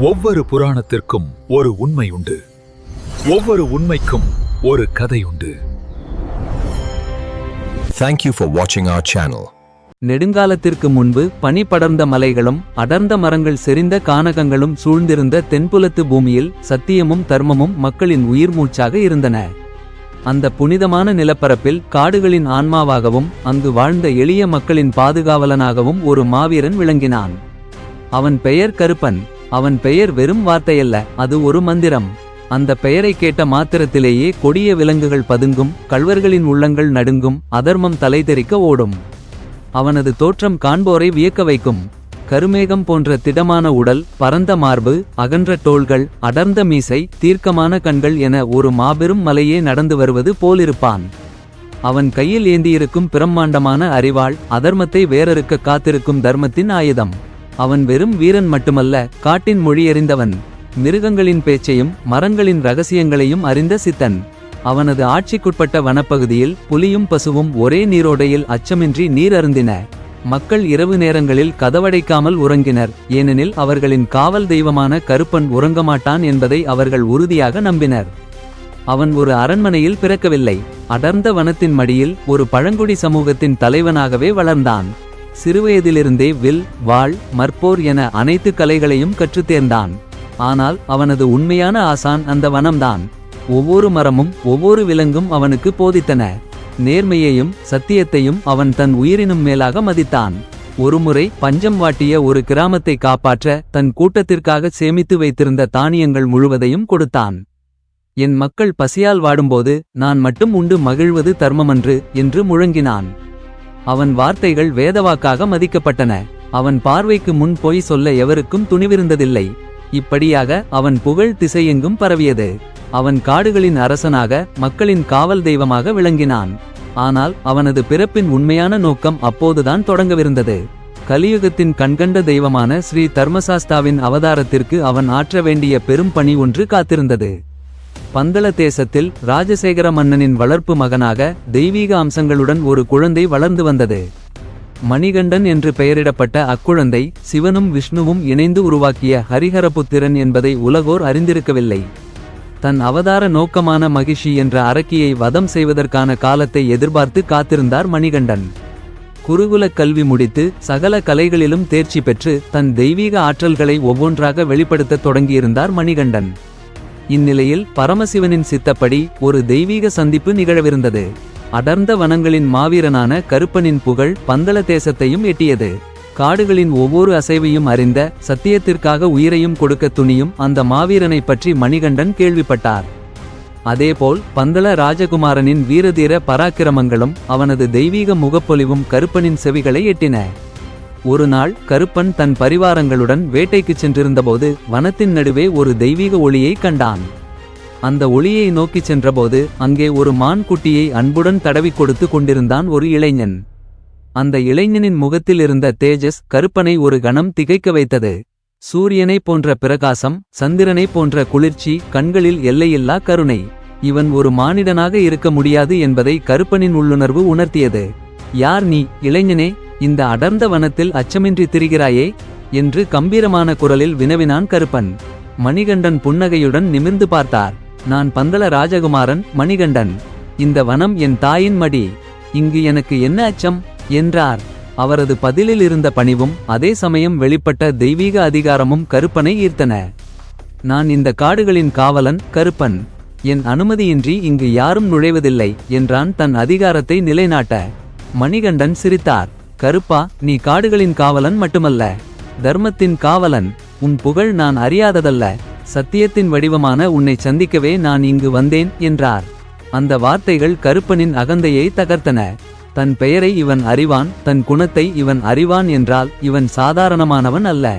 ஒவ்வொரு புராணத்திற்கும் ஒரு உண்மை உண்டு. ஒவ்வொரு உண்மைக்கும் ஒரு கதை உண்டு. Thank you for watching our channel. நெடுங்காலத்திற்கு முன்பு பனி படர்ந்த மலைகளும் அடர்ந்த மரங்கள் செறிந்த கானகங்களும் சூழ்ந்திருந்த தென்புலத்து பூமியில் சத்தியமும் தர்மமும் மக்களின் உயிர் மூச்சாக இருந்தன. அந்த புனிதமான நிலப்பரப்பில் காடுகளின் ஆன்மாவாகவும் அங்கு வாழ்ந்த எளிய மக்களின் பாதுகாவலனாகவும் ஒரு மாவீரன் விளங்கினான். அவன் பெயர் கருப்பன். அவன் பெயர் வெறும் வார்த்தையல்ல அது ஒரு மந்திரம். அந்த பெயரை கேட்ட மாத்திரத்திலேயே கொடிய விலங்குகள் பதுங்கும் கள்வர்களின் உள்ளங்கள் நடுங்கும் அதர்மம் தலைதெறிக்க ஓடும். அவனது தோற்றம் காண்போரை வியக்க வைக்கும். கருமேகம் போன்ற திடமான உடல் பரந்த மார்பு அகன்ற தோள்கள் அடர்ந்த மீசை தீர்க்கமான கண்கள் என ஒரு மாபெரும் மலையே நடந்து வருவது போலிருப்பான். அவன் கையில் ஏந்தியிருக்கும் பிரம்மாண்டமான அறிவாள் அதர்மத்தை வேறறுக்க காத்திருக்கும் தர்மத்தின் ஆயுதம். அவன் வெறும் வீரன் மட்டுமல்ல காட்டின் மொழியறிந்தவன் மிருகங்களின் பேச்சையும் மரங்களின் ரகசியங்களையும் அறிந்த சித்தன். அவனது ஆட்சிக்குட்பட்ட வனப்பகுதியில் புலியும் பசுவும் ஒரே நீரோடையில் அச்சமின்றி நீர் அருந்தின. மக்கள் இரவு நேரங்களில் கதவடைக்காமல் உறங்கினர். ஏனெனில் அவர்களின் காவல் தெய்வமான கருப்பன் உறங்கமாட்டான் என்பதை அவர்கள் உறுதியாக நம்பினர். அவன் ஒரு அரண்மனையில் பிறக்கவில்லை. அடர்ந்த வனத்தின் மடியில் ஒரு பழங்குடி சமூகத்தின் தலைவனாகவே வளர்ந்தான். சிறுவயதிலிருந்தே வில் வாள் மற்போர் என அனைத்து கலைகளையும் கற்றுத் தேர்ந்தான் ஆனால் அவனது உண்மையான ஆசான் அந்த வனம்தான். ஒவ்வொரு மரமும் ஒவ்வொரு விலங்கும் அவனுக்கு போதித்தன. நேர்மையையும் சத்தியத்தையும் அவன் தன் உயிரினும் மேலாக மதித்தான். ஒருமுறை பஞ்சம் வாட்டிய ஒரு கிராமத்தை காப்பாற்ற தன் கூட்டத்திற்காக சேமித்து வைத்திருந்த தானியங்கள் முழுவதையும் கொடுத்தான். என் மக்கள் பசியால் வாடும்போது நான் மட்டும் உண்டு மகிழ்வது தர்மமன்று என்று முழங்கினான். அவன் வார்த்தைகள் வேதவாக்காக மதிக்கப்பட்டன. அவன் பார்வைக்கு முன் போய் சொல்ல எவருக்கும் துணிவிருந்ததில்லை. இப்படியாக அவன் புகழ் திசையெங்கும் பரவியது. அவன் காடுகளின் அரசனாக மக்களின் காவல் தெய்வமாக விளங்கினான். ஆனால் அவனது பிறப்பின் உண்மையான நோக்கம் அப்போதுதான் தொடங்கவிருந்தது. கலியுகத்தின் கண்கண்ட தெய்வமான ஸ்ரீ தர்மசாஸ்தாவின் அவதாரத்திற்கு அவன் ஆற்ற வேண்டிய பெரும் பணி ஒன்று காத்திருந்தது. பந்தள தேசத்தில் ராஜசேகர மன்னனின் வளர்ப்பு மகனாக தெய்வீக அம்சங்களுடன் ஒரு குழந்தை வளர்ந்து வந்தது. மணிகண்டன் என்று பெயரிடப்பட்ட அக்குழந்தை சிவனும் விஷ்ணுவும் இணைந்து உருவாக்கிய ஹரிஹரபுத்திரன் என்பதை உலகோர் அறிந்திருக்கவில்லை. தன் அவதார நோக்கமான மகிஷி என்ற அரக்கியை வதம் செய்வதற்கான காலத்தை எதிர்பார்த்து காத்திருந்தார் மணிகண்டன். குருகுலக் கல்வி முடித்து சகல கலைகளிலும் தேர்ச்சி பெற்று தன் தெய்வீக ஆற்றல்களை ஒவ்வொன்றாக வெளிப்படுத்தத் தொடங்கியிருந்தார் மணிகண்டன். இந்நிலையில் பரமசிவனின் சித்தப்படி ஒரு தெய்வீக சந்திப்பு நிகழவிருந்தது. அடர்ந்த வனங்களின் மாவீரனான கருப்பனின் புகழ் பந்தல தேசத்தையும் எட்டியது. காடுகளின் ஒவ்வொரு அசைவையும் அறிந்த சத்தியத்திற்காக உயிரையும் கொடுக்க துணியும் அந்த மாவீரனைப் பற்றி மணிகண்டன் கேள்விப்பட்டார். அதேபோல் பந்தல ராஜகுமாரனின் வீரதீர பராக்கிரமங்களும் அவனது தெய்வீக முகப்பொலிவும் கருப்பனின் செவிகளை எட்டின. ஒரு நாள் கருப்பன் தன் பரிவாரங்களுடன் வேட்டைக்குச் சென்றிருந்தபோது வனத்தின் நடுவே ஒரு தெய்வீக ஒளியை கண்டான். அந்த ஒளியை நோக்கிச் சென்றபோது அங்கே ஒரு மான் குட்டியை அன்புடன் தடவி கொடுத்து கொண்டிருந்தான் ஒரு இளைஞன். அந்த இளைஞனின் முகத்தில் இருந்த தேஜஸ் கருப்பனை ஒரு கணம் திகைக்க வைத்தது. சூரியனைப் போன்ற பிரகாசம் சந்திரனைப் போன்ற குளிர்ச்சி கண்களில் எல்லையில்லா கருணை. இவன் ஒரு மானிடனாக இருக்க முடியாது என்பதை கருப்பனின் உள்ளுணர்வு உணர்த்தியது. யார் நீ இளைஞனே? இந்த அடர்ந்த வனத்தில் அச்சமின்றி திரிகிறாயே என்று கம்பீரமான குரலில் வினவினான் கருப்பன். மணிகண்டன் புன்னகையுடன் நிமிர்ந்து பார்த்தார். நான் பந்தள ராஜகுமாரன் மணிகண்டன். இந்த வனம் என் தாயின் மடி. இங்கு எனக்கு என்ன அச்சம்? என்றார். அவரது பதிலில் இருந்த பணிவும் அதே சமயம் வெளிப்பட்ட தெய்வீக அதிகாரமும் கருப்பனை ஈர்த்தன. நான் இந்த காடுகளின் காவலன் கருப்பன். என் அனுமதியின்றி இங்கு யாரும் நுழைவதில்லை என்றான் தன் அதிகாரத்தை நிலைநாட்ட. மணிகண்டன் சிரித்தார். கருப்பா நீ காடுகளின் காவலன் மட்டுமல்ல. தர்மத்தின் காவலன் உன் புகழ் நான் அறியாததல்ல. சத்தியத்தின் வடிவமான உன்னை சந்திக்கவே நான் இங்கு வந்தேன் என்றார். அந்த வார்த்தைகள் கருப்பனின் அகந்தையை தகர்த்தன. தன் பெயரை இவன் அறிவான் தன் குணத்தை இவன் அறிவான் என்றால் இவன் சாதாரணமானவன் அல்ல.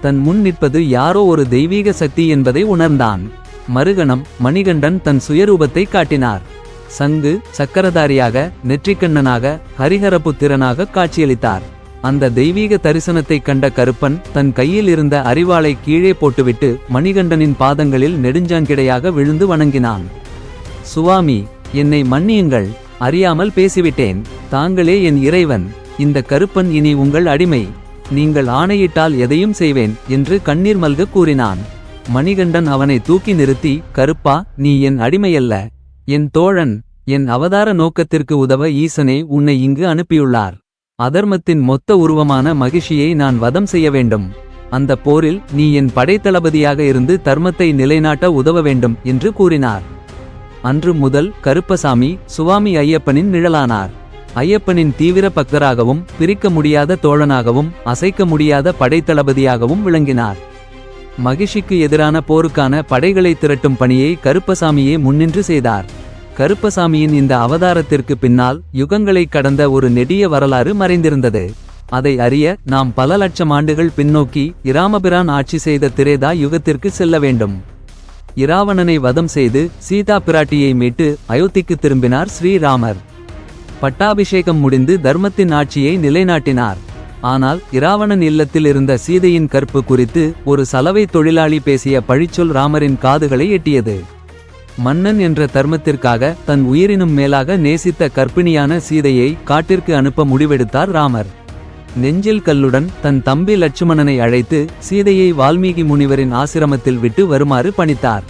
தன் முன் நிற்பது யாரோ ஒரு தெய்வீக சக்தி என்பதை உணர்ந்தான். மறுகணம் மணிகண்டன் தன் சுயரூபத்தை காட்டினார். சங்கு சக்கரதாரியாக நெற்றிக்கண்ணனாக ஹரிஹரபுத்திரனாக காட்சியளித்தார். அந்த தெய்வீக தரிசனத்தைக் கண்ட கருப்பன் தன் கையில் இருந்த அறிவாளை கீழே போட்டுவிட்டு மணிகண்டனின் பாதங்களில் நெடுஞ்சாங்கிடையாக விழுந்து வணங்கினான். சுவாமி என்னை மன்னியுங்கள் அறியாமல் பேசிவிட்டேன். தாங்களே என் இறைவன். இந்த கருப்பன் இனி உங்கள் அடிமை. நீங்கள் ஆணையிட்டால் எதையும் செய்வேன் என்று கண்ணீர் மல்க கூறினான். மணிகண்டன் அவனை தூக்கி நிறுத்தி கருப்பா நீ என் அடிமையல்ல. என் தோழன் என் அவதார நோக்கத்திற்கு உதவ ஈசனே உன்னை இங்கு அனுப்பியுள்ளார். அதர்மத்தின் மொத்த உருவமான மகிஷியை நான் வதம் செய்ய வேண்டும். அந்த போரில் நீ என் படைத்தளபதியாக இருந்து தர்மத்தை நிலைநாட்ட உதவ வேண்டும் என்று கூறினார். அன்று முதல் கருப்பசாமி சுவாமி ஐயப்பனின் நிழலானார். ஐயப்பனின் தீவிர பக்தராகவும் பிரிக்க முடியாத தோழனாகவும் அசைக்க முடியாத படைத்தளபதியாகவும் விளங்கினார். மகிஷிக்கு எதிரான போருக்கான படைகளை திரட்டும் பணியை கருப்பசாமியே முன்னின்று செய்தார். கருப்பசாமியின் இந்த அவதாரத்திற்கு பின்னால் யுகங்களைக் கடந்த ஒரு நெடிய வரலாறு மறைந்திருந்தது. அதை அறிய நாம் பல லட்சம் ஆண்டுகள் பின்னோக்கி இராமபிரான் ஆட்சி செய்த திரேதா யுகத்திற்கு செல்ல வேண்டும். இராவணனை வதம் செய்து சீதா பிராட்டியை மீட்டு அயோத்திக்கு திரும்பினார் ஸ்ரீராமர். பட்டாபிஷேகம் முடிந்து தர்மத்தின் ஆட்சியை நிலைநாட்டினார். ஆனால் இராவணன் இல்லத்தில் இருந்த சீதையின் கற்பு குறித்து ஒரு சலவை தொழிலாளி பேசிய பழிச்சொல் ராமரின் காதுகளை எட்டியது. மன்னன் என்ற தர்மத்திற்காக தன் உயிரினும் மேலாக நேசித்த கர்ப்பிணியான சீதையை காட்டிற்கு அனுப்ப முடிவெடுத்தார் ராமர். நெஞ்சில் கல்லுடன் தன் தம்பி லட்சுமணனை அழைத்து சீதையை வால்மீகி முனிவரின் ஆசிரமத்தில் விட்டு வருமாறு பணித்தார்.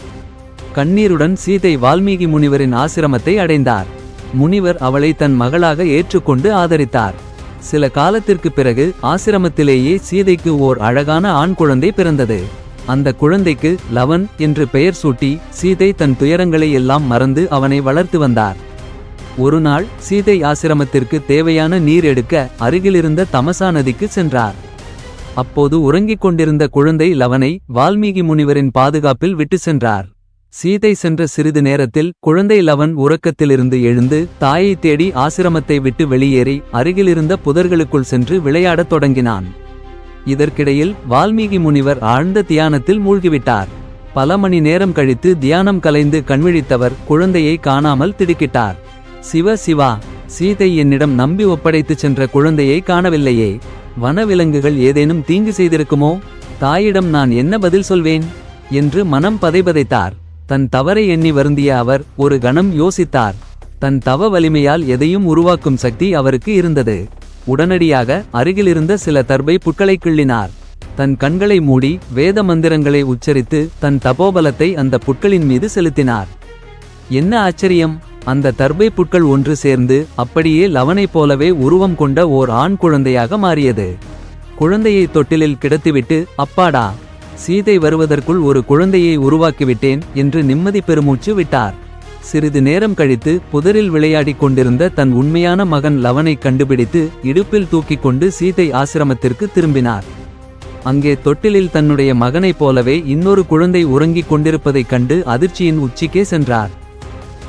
கண்ணீருடன் சீதை வால்மீகி முனிவரின் ஆசிரமத்தை அடைந்தார். முனிவர் அவளை தன் மகளாக ஏற்றுக்கொண்டு ஆதரித்தார். சில காலத்திற்கு பிறகு ஆசிரமத்திலேயே சீதைக்கு ஓர் அழகான ஆண் குழந்தை பிறந்தது. அந்த குழந்தைக்கு லவன் என்று பெயர் சூட்டி சீதை தன் துயரங்களை எல்லாம் மறந்து அவனை வளர்த்து வந்தார். ஒரு நாள் சீதை ஆசிரமத்திற்கு தேவையான நீர் எடுக்க அருகிலிருந்த தமசா நதிக்கு சென்றார். அப்போது உறங்கிக் கொண்டிருந்த குழந்தை லவனை வால்மீகி முனிவரின் பாதுகாப்பில் விட்டு சென்றார். சீதை சென்ற சிறிது நேரத்தில் குழந்தை லவன் உறக்கத்திலிருந்து எழுந்து தாயை தேடி ஆசிரமத்தை விட்டு வெளியேறி அருகிலிருந்த புதர்களுக்குள் சென்று விளையாடத் தொடங்கினான். இதற்கிடையில் வால்மீகி முனிவர் ஆழ்ந்த தியானத்தில் மூழ்கிவிட்டார். பல மணி நேரம் கழித்து தியானம் கலைந்து கண்விழித்தவர் குழந்தையை காணாமல் திடுக்கிட்டார். சிவ சிவா சீதை என்னிடம் நம்பி ஒப்படைத்துச் சென்ற குழந்தையை காணவில்லையே. வனவிலங்குகள் ஏதேனும் தீங்கு செய்திருக்குமோ? தாயிடம் நான் என்ன பதில் சொல்வேன்? என்று மனம் பதைபதைத்தார். தன் தவறை எண்ணி வருந்திய அவர் ஒரு கணம் யோசித்தார். தன் தவ வலிமையால் எதையும் உருவாக்கும் சக்தி அவருக்கு இருந்தது. உடனடியாக அருகிலிருந்த சில தர்பை புட்களை கிள்ளினார். தன் கண்களை மூடி வேத மந்திரங்களை உச்சரித்து தன் தபோபலத்தை அந்த புட்களின் மீது செலுத்தினார். என்ன ஆச்சரியம்! அந்த தர்பை புட்கள் ஒன்று சேர்ந்து அப்படியே லவனைப் போலவே உருவம் கொண்ட ஓர் ஆண் குழந்தையாக மாறியது. குழந்தையை தொட்டிலில் கிடத்திவிட்டு அப்பாடா சீதை வருவதற்குள் ஒரு குழந்தையை உருவாக்கிவிட்டேன் என்று நிம்மதி பெருமூச்சு விட்டார். சிறிது நேரம் கழித்து புதரில் விளையாடிக் கொண்டிருந்த தன் உண்மையான மகன் லவனை கண்டுபிடித்து இடுப்பில் தூக்கிக் கொண்டு சீதை ஆசிரமத்திற்கு திரும்பினார். அங்கே தொட்டிலில் தன்னுடைய மகனைப் போலவே இன்னொரு குழந்தை உறங்கிக் கொண்டிருப்பதைக் கண்டு அதிர்ச்சியின் உச்சிக்கே சென்றார்.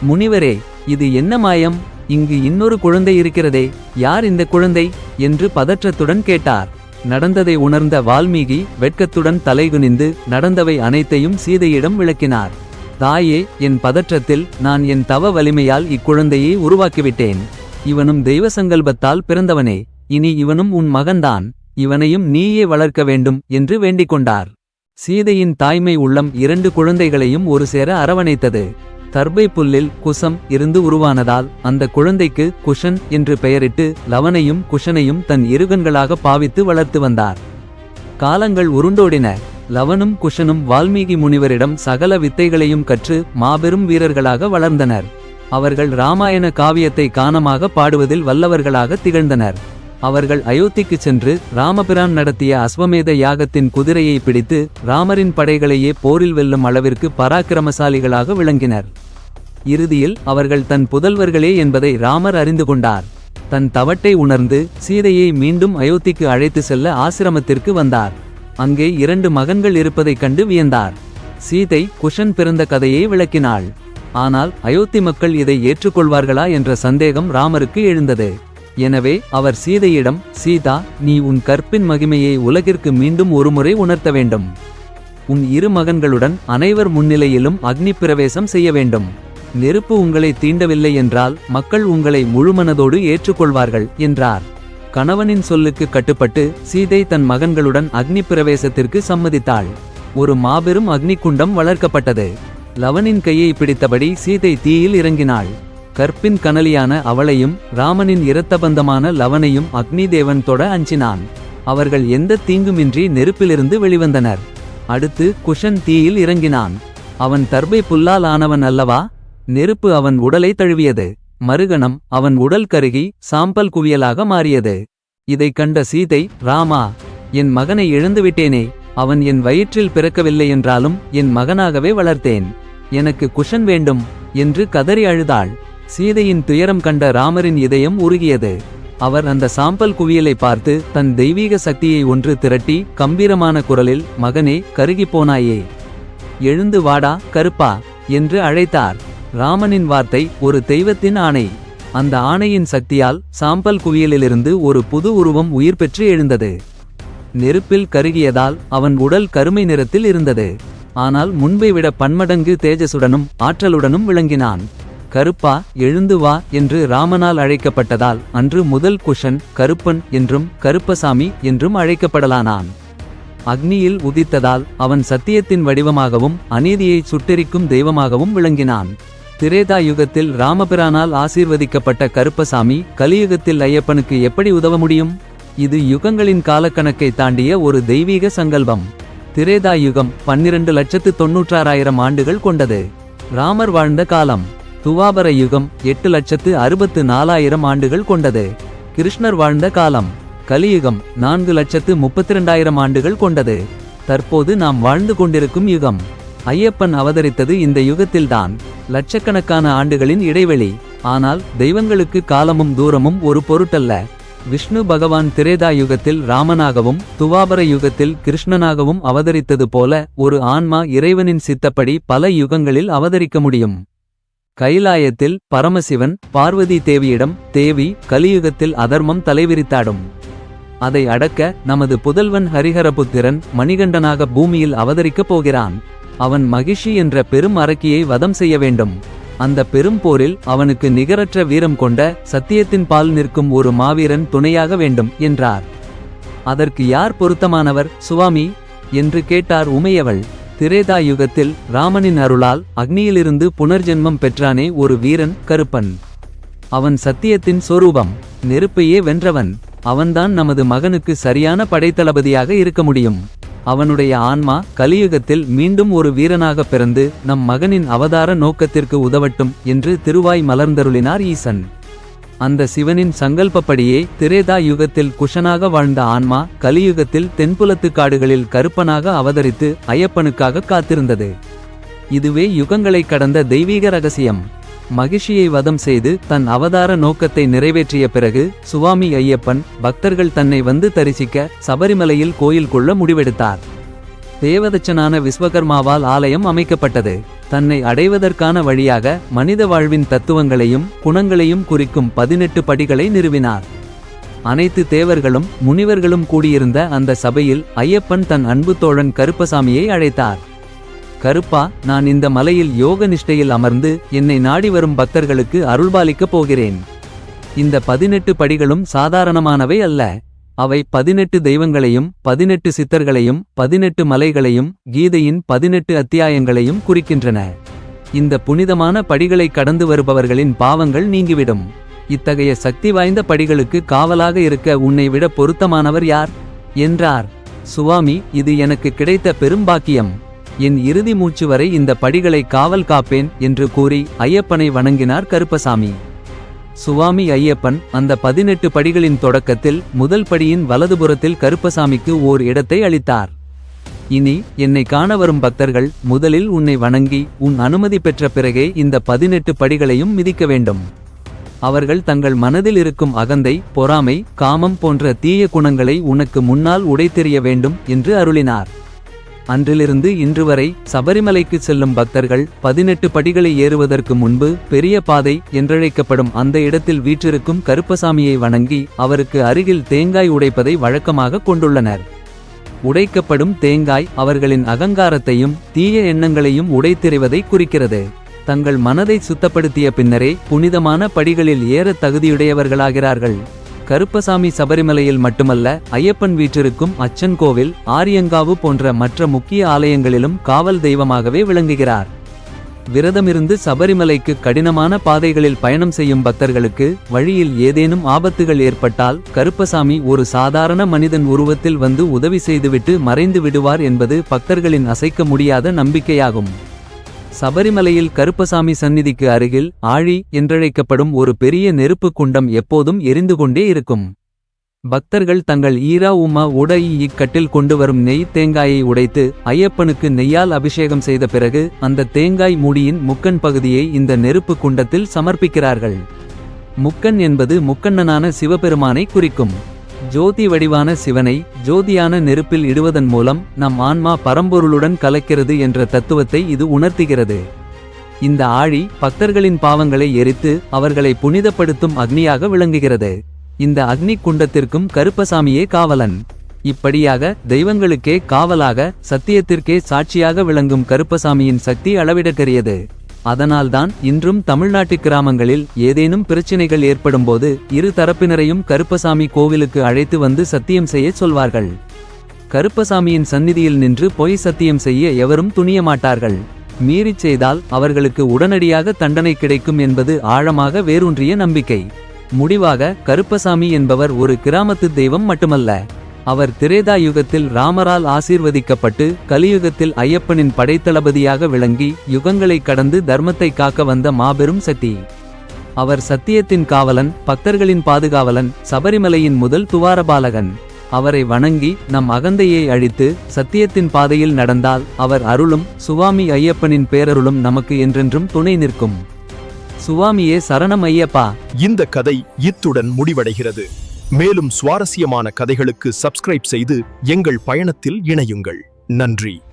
முனிவரே இது என்ன மாயம்? இங்கு இன்னொரு குழந்தை இருக்கிறதே யார் இந்த குழந்தை? என்று பதற்றத்துடன் கேட்டார். நடந்ததை உணர்ந்த வால்மீகி வெட்கத்துடன் தலைகுனிந்து நடந்தவை அனைத்தையும் சீதையிடம் விளக்கினார். தாயே என் பதற்றத்தில் நான் என் தவ வலிமையால் இக்குழந்தையை உருவாக்கிவிட்டேன். இவனும் தெய்வ சங்கல்பத்தால் பிறந்தவனே. இனி இவனும் உன் மகன்தான். இவனையும் நீயே வளர்க்க வேண்டும் என்று வேண்டிக் கொண்டார் சீதையின் தாய்மை உள்ளம் இரண்டு குழந்தைகளையும் ஒரு சேர அரவணைத்தது. தர்பை புல்லில் குசம் இருந்து உருவானதால் அந்த குழந்தைக்கு குஷன் என்று பெயரிட்டு லவனையும் குஷனையும் தன் இருகன்களாக பாவித்து வளர்த்து வந்தார். காலங்கள் உருண்டோடின. லவனும் குஷனும் வால்மீகி முனிவரிடம் சகல வித்தைகளையும் கற்று மாபெரும் வீரர்களாக வளர்ந்தனர். அவர்கள் ராமாயண காவியத்தை கானமாக பாடுவதில் வல்லவர்களாக திகழ்ந்தனர். அவர்கள் அயோத்திக்கு சென்று ராமபிரான் நடத்திய அஸ்வமேத யாகத்தின் குதிரையை பிடித்து ராமரின் படைகளையே போரில் வெல்லும் அளவிற்கு பராக்கிரமசாலிகளாக விளங்கினர். இறுதியில் அவர்கள் தன் புதல்வர்களே என்பதை ராமர் அறிந்து கொண்டார். தன் தவட்டை உணர்ந்து சீதையை மீண்டும் அயோத்திக்கு அழைத்து செல்ல ஆசிரமத்திற்கு வந்தார். அங்கே இரண்டு மகன்கள் இருப்பதைக் கண்டு வியந்தார். சீதை குஷன் பிறந்த கதையை விளக்கினாள். ஆனால் அயோத்தி மக்கள் இதை ஏற்றுக்கொள்வார்களா என்ற சந்தேகம் ராமருக்கு எழுந்தது. எனவே அவர் சீதையிடம் சீதா நீ உன் கற்பின் மகிமையை உலகிற்கு மீண்டும் ஒருமுறை உணர்த்த வேண்டும். உன் இரு மகன்களுடன் அனைவர் முன்னிலையிலும் அக்னி பிரவேசம் செய்ய வேண்டும். நெருப்பு உங்களை தீண்டவில்லை என்றால் மக்கள் உங்களை முழுமனதோடு ஏற்றுக்கொள்வார்கள் என்றார். கணவனின் சொல்லுக்கு கட்டுப்பட்டு சீதை தன் மகன்களுடன் அக்னி பிரவேசத்திற்கு சம்மதித்தாள். ஒரு மாபெரும் அக்னிக்குண்டம் வளர்க்கப்பட்டது. லவனின் கையை பிடித்தபடி சீதை தீயில் இறங்கினாள். கற்பின் கனலியான அவளையும் ராமனின் இரத்தபந்தமான லவனையும் அக்னிதேவன் தொட அஞ்சினான். அவர்கள் எந்த தீங்குமின்றி நெருப்பிலிருந்து வெளிவந்தனர். அடுத்து குஷன் தீயில் இறங்கினான். அவன் தர்பை புல்லால் ஆனவன் அல்லவா? நெருப்பு அவன் உடலை தழுவியது. மறுகணம் அவன் உடல் கருகி சாம்பல் குவியலாக மாறியது. இதைக் கண்ட சீதை ராமா என் மகனை இழந்துவிட்டேனே அவன் என் வயிற்றில் பிறக்கவில்லை என்றாலும் என் மகனாகவே வளர்த்தேன். எனக்கு குஷன் வேண்டும் என்று கதறி அழுதாள். சீதையின் துயரம் கண்ட ராமரின் இதயம் உருகியது. அவர் அந்த சாம்பல் குவியலை பார்த்து தன் தெய்வீக சக்தியை ஒன்று திரட்டி கம்பீரமான குரலில் மகனே கருகிப் போனாயே. எழுந்து வாடா கருப்பா என்று அழைத்தார். ராமனின் வார்த்தை ஒரு தெய்வத்தின் ஆணை. அந்த ஆணையின் சக்தியால் சாம்பல் குவியலிலிருந்து ஒரு புது உருவம் உயிர் பெற்று எழுந்தது. நெருப்பில் கருகியதால் அவன் உடல் கருமை நிறத்தில் இருந்தது. ஆனால் முன்பை விட பன்மடங்கு தேஜசுடனும் ஆற்றலுடனும் விளங்கினான். கருப்பா எழுந்து வா என்று ராமனால் அழைக்கப்பட்டதால் அன்று முதல் குஷன் கருப்பன் என்றும் கருப்பசாமி என்றும் அழைக்கப்படலானான். அக்னியில் உதித்ததால் அவன் சத்தியத்தின் வடிவமாகவும் அநீதியை சுட்டெரிக்கும் தெய்வமாகவும் விளங்கினான். திரேதா யுகத்தில் ராமபிரானால் ஆசீர்வதிக்கப்பட்ட கருப்பசாமி கலியுகத்தில் ஐயப்பனுக்கு எப்படி உதவ முடியும்? இது யுகங்களின் காலக்கணக்கை தாண்டிய ஒரு தெய்வீக சங்கல்பம். திரேதா யுகம் பன்னிரண்டு லட்சத்து தொன்னூற்றாறாயிரம் ஆண்டுகள் கொண்டது. ராமர் வாழ்ந்த காலம். துவாபர யுகம் எட்டு லட்சத்து அறுபத்து நாலாயிரம் ஆண்டுகள் கொண்டது. கிருஷ்ணர் வாழ்ந்த காலம் கலியுகம் நான்கு லட்சத்து முப்பத்தி ரெண்டாயிரம் ஆண்டுகள் கொண்டது. தற்போது நாம் வாழ்ந்து கொண்டிருக்கும் யுகம். ஐயப்பன் அவதரித்தது இந்த யுகத்தில்தான். லட்சக்கணக்கான ஆண்டுகளின் இடைவெளி. ஆனால் தெய்வங்களுக்கு காலமும் தூரமும் ஒரு பொருட்டல்ல. விஷ்ணு பகவான் திரேதா யுகத்தில் ராமனாகவும் துவாபர யுகத்தில் கிருஷ்ணனாகவும் அவதரித்தது போல ஒரு ஆன்மா இறைவனின் சித்தப்படி பல யுகங்களில் அவதரிக்க முடியும். கைலாயத்தில் பரமசிவன் பார்வதி தேவியிடம் தேவி கலியுகத்தில் அதர்மம் தலைவிரித்தாடும். அதை அடக்க நமது புதல்வன் ஹரிஹரபுத்திரன் மணிகண்டனாக பூமியில் அவதரிக்கப் போகிறான். அவன் மகிஷி என்ற பெரும் அரக்கியை வதம் செய்ய வேண்டும். அந்த பெரும் போரில் அவனுக்கு நிகரற்ற வீரம் கொண்ட சத்தியத்தின் பால் நிற்கும் ஒரு மாவீரன் துணையாக வேண்டும் என்றார். அதற்கு யார் பொருத்தமானவர் சுவாமி? என்று கேட்டார் உமையவள். திரேதா யுகத்தில் ராமனின் அருளால் அக்னியிலிருந்து புனர்ஜென்மம் பெற்றானே ஒரு வீரன் கருப்பன். அவன் சத்தியத்தின் சொரூபம் நெருப்பையே வென்றவன். அவன்தான் நமது மகனுக்கு சரியான படைத்தளபதியாக இருக்க முடியும். அவனுடைய ஆன்மா கலியுகத்தில் மீண்டும் ஒரு வீரனாக பிறந்து நம் மகனின் அவதார நோக்கத்திற்கு உதவட்டும் என்று திருவாய் மலர்ந்தருளினார் ஈசன். அந்த சிவனின் சங்கல்பப்படியே திரேதா யுகத்தில் குஷனாக வாழ்ந்த ஆன்மா கலியுகத்தில் தென்புலத்து காடுகளில் கருப்பனாக அவதரித்து ஐயப்பனுக்காக காத்திருந்தது. இதுவே யுகங்களை கடந்த தெய்வீக ரகசியம். மகிஷியை வதம் செய்து தன் அவதார நோக்கத்தை நிறைவேற்றிய பிறகு சுவாமி ஐயப்பன் பக்தர்கள் தன்னை வந்து தரிசிக்க சபரிமலையில் கோயில் கொள்ள முடிவெடுத்தார். தேவதச்சனான விஸ்வகர்மாவால் ஆலயம் அமைக்கப்பட்டது. தன்னை அடைவதற்கான வழியாக மனித வாழ்வின் தத்துவங்களையும் குணங்களையும் குறிக்கும் பதினெட்டு படிகளை நிறுவினார். அனைத்து தேவர்களும் முனிவர்களும் கூடியிருந்த அந்த சபையில் ஐயப்பன் தன் அன்பு தோழன் கருப்பசாமியை அழைத்தார். கருப்பா நான் இந்த மலையில் யோக நிஷ்டையில் அமர்ந்து என்னை நாடி வரும் பக்தர்களுக்கு அருள்பாலிக்கப் போகிறேன். இந்த பதினெட்டு படிகளும் சாதாரணமானவை அல்ல. அவை பதினெட்டு தெய்வங்களையும் பதினெட்டு சித்தர்களையும் பதினெட்டு மலைகளையும் கீதையின் பதினெட்டு அத்தியாயங்களையும் குறிக்கின்றன. இந்த புனிதமான படிகளை கடந்து வருபவர்களின் பாவங்கள் நீங்கிவிடும். இத்தகைய சக்தி வாய்ந்த படிகளுக்கு காவலாக இருக்க உன்னை விட பொருத்தமானவர் யார்? என்றார். சுவாமி இது எனக்கு கிடைத்த பெரும்பாக்கியம் என் இறுதி மூச்சு வரை இந்த படிகளை காவல் காப்பேன் என்று கூறி ஐயப்பனை வணங்கினார் கருப்பசாமி. சுவாமி ஐயப்பன் அந்த பதினெட்டு படிகளின் தொடக்கத்தில் முதல் படியின் வலதுபுறத்தில் கருப்பசாமிக்கு ஓர் இடத்தை அளித்தார். இனி என்னை காண வரும் பக்தர்கள் முதலில் உன்னை வணங்கி உன் அனுமதி பெற்ற பிறகே இந்த பதினெட்டு படிகளையும் மிதிக்க வேண்டும். அவர்கள் தங்கள் மனதில் இருக்கும் அகந்தை பொறாமை காமம் போன்ற தீய குணங்களை உனக்கு முன்னால் உடைத்தெறிய வேண்டும் என்று அருளினார். அன்றிலிருந்து இன்று வரை சபரிமலைக்கு செல்லும் பக்தர்கள் பதினெட்டு படிகளை ஏறுவதற்கு முன்பு பெரிய பாதை என்றழைக்கப்படும் அந்த இடத்தில் வீற்றிருக்கும் கருப்பசாமியை வணங்கி அவருக்கு அருகில் தேங்காய் உடைப்பதை வழக்கமாக கொண்டுள்ளனர். உடைக்கப்படும் தேங்காய் அவர்களின் அகங்காரத்தையும் தீய எண்ணங்களையும் உடைத்தெறிவதை குறிக்கிறது. தங்கள் மனதை சுத்தப்படுத்திய பின்னரே புனிதமான படிகளில் ஏற தகுதியுடையவர்களாகிறார்கள். கருப்பசாமி சபரிமலையில் மட்டுமல்ல ஐயப்பன் வீற்றிருக்கும் அச்சன் கோவில் ஆரியங்காவு போன்ற மற்ற முக்கிய ஆலயங்களிலும் காவல் தெய்வமாகவே விளங்குகிறார். விரதமிருந்து சபரிமலைக்கு கடினமான பாதைகளில் பயணம் செய்யும் பக்தர்களுக்கு வழியில் ஏதேனும் ஆபத்துகள் ஏற்பட்டால் கருப்பசாமி ஒரு சாதாரண மனிதன் உருவத்தில் வந்து உதவி செய்துவிட்டு மறைந்து விடுவார் என்பது பக்தர்களின் அசைக்க முடியாத நம்பிக்கையாகும். சபரிமலையில் கருப்பசாமி சந்நிதிக்கு அருகில் ஆழி என்றழைக்கப்படும் ஒரு பெரிய நெருப்பு குண்டம் எப்போதும் எரிந்து கொண்டே இருக்கும். பக்தர்கள் தங்கள் ஈரா உமா உடை இக்கட்டில் கொண்டு வரும் நெய் தேங்காயை உடைத்து ஐயப்பனுக்கு நெய்யால் அபிஷேகம் செய்த பிறகு அந்த தேங்காய் மூடியின் முக்கன் பகுதியை இந்த நெருப்பு குண்டத்தில் சமர்ப்பிக்கிறார்கள். முக்கன் என்பது முக்கண்ணனான சிவபெருமானை குறிக்கும். ஜோதி வடிவான சிவனை ஜோதியான நெருப்பில் இடுவதன் மூலம் நம் ஆன்மா பரம்பொருளுடன் கலக்கிறது என்ற தத்துவத்தை இது உணர்த்துகிறது. இந்த ஆழி பக்தர்களின் பாவங்களை எரித்து அவர்களை புனிதப்படுத்தும் அக்னியாக விளங்குகிறது. இந்த அக்னி குண்டத்திற்கும் கருப்பசாமியே காவலன். இப்படியாக தெய்வங்களுக்கே காவலாக சத்தியத்திற்கே சாட்சியாக விளங்கும் கருப்பசாமியின் சக்தி அளவிடக்கரியது. அதனால்தான் இன்றும் தமிழ்நாட்டு கிராமங்களில் ஏதேனும் பிரச்சினைகள் ஏற்படும்போது இரு தரப்பினரையும் கருப்பசாமி கோவிலுக்கு அழைத்து வந்து சத்தியம் செய்யச் சொல்வார்கள். கருப்பசாமியின் சந்நிதியில் நின்று பொய் சத்தியம் செய்ய எவரும் துணிய மாட்டார்கள். மீறிச் செய்தால் அவர்களுக்கு உடனடியாக தண்டனை கிடைக்கும் என்பது ஆழமாக வேரூன்றிய நம்பிக்கை. முடிவாக கருப்பசாமி என்பவர் ஒரு கிராமத்து தெய்வம் மட்டுமல்ல. அவர் திரேதா யுகத்தில் ராமரால் ஆசீர்வதிக்கப்பட்டு கலியுகத்தில் ஐயப்பனின் படைத்தளபதியாக விளங்கி யுகங்களை கடந்து தர்மத்தை காக்க வந்த மாபெரும் சக்தி அவர் சத்தியத்தின் காவலன் பக்தர்களின் பாதுகாவலன் சபரிமலையின் முதல் துவாரபாலகன் அவரை வணங்கி நம் அகந்தையை அழித்து சத்தியத்தின் பாதையில் நடந்தால் அவர் அருளும் சுவாமி ஐயப்பனின் பேரருளும் நமக்கு என்றென்றும் துணை நிற்கும். சுவாமியே சரணம் ஐயப்பா. இந்த கதை இத்துடன் முடிவடைகிறது. மேலும் சுவாரஸ்யமான கதைகளுக்கு சப்ஸ்கிரைப் செய்து எங்கள் பயணத்தில் இணையுங்கள். நன்றி.